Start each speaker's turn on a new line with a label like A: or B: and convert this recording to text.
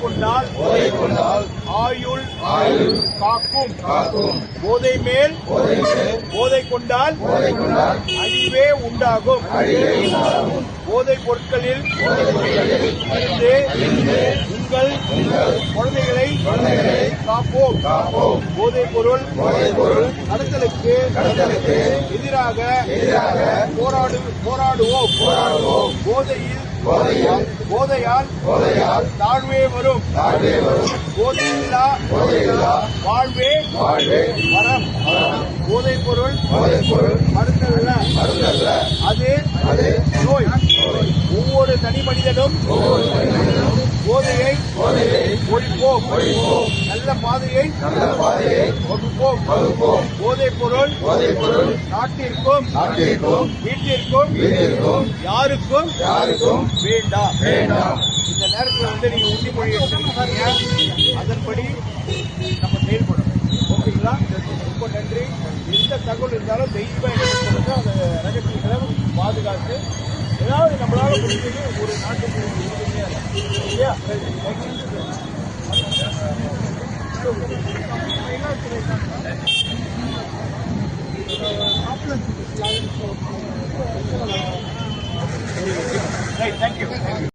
A: கொண்டால்
B: போதை கொண்டால்
A: ஆயுள்
B: ஆயுள்
A: காக்கும்.
B: காக்கும்.
A: போதை மேல்
B: போதை மேல்
A: போதை கொண்டால்
B: போதை கொண்டால்
A: அழிவே உண்டாகும்.
B: அழிவே உண்டாகும்.
A: போதைப் பொருட்களில் இருந்து உங்கள் குழந்தைகளை காப்போம்.
B: காப்போம்.
A: போதைப் பொருள் கடத்தலுக்கு எதிராக
B: எதிராக
A: போராடு போராடுவோம்.
B: போராடுவோம்.
A: போதையில்
B: போதையில்
A: போதையால்
B: போதையால்
A: தாழ்வே வரும்.
B: தாழ்வே வரும்.
A: போதையில்லா
B: போதையில்லா
A: வாழ்வே
B: வாழ்வே
A: வரம்.
B: வரம்.
A: போதைப் பொருள்
B: போதைப் பொருள்
A: மருந்தல்ல.
B: மருந்தல்ல.
A: அது
B: அது
A: நோய். ஒவ்வொரு தனி மனிதனும் போதையை
B: போதையை
A: ஒழிப்போம்.
B: ஒழிப்போம்.
A: நல்ல பாதையை
B: நல்ல பாதையை
A: வகுப்போம்.
B: வகுப்போம்.
A: போதைப் பொருள்
B: போதைப் பொருள்
A: நாட்டிற்கும்
B: நாட்டிற்கும்
A: வீட்டிற்கும்
B: வீட்டிற்கும்
A: யாருக்கும்
B: யாருக்கும்
A: வேண்டாம்.
B: வேண்டாம்.
A: இந்த நேரத்தில் வந்து நீங்க உறுதிமொழி எடுத்துருக்கீங்க அதன்படி நம்ம செயல்படணும். ஓகேங்களா? ரொம்ப நன்றி. எந்த தகவல் இருந்தாலும் தெய்வம் சொல்லுங்க அந்த ரகசியங்களை பாதுகாத்து ஏதாவது நம்மளால முடிஞ்சது ஒரு நாட்டுக்கு உறுதுணையா இருக்கும். இல்லையா? Right thank you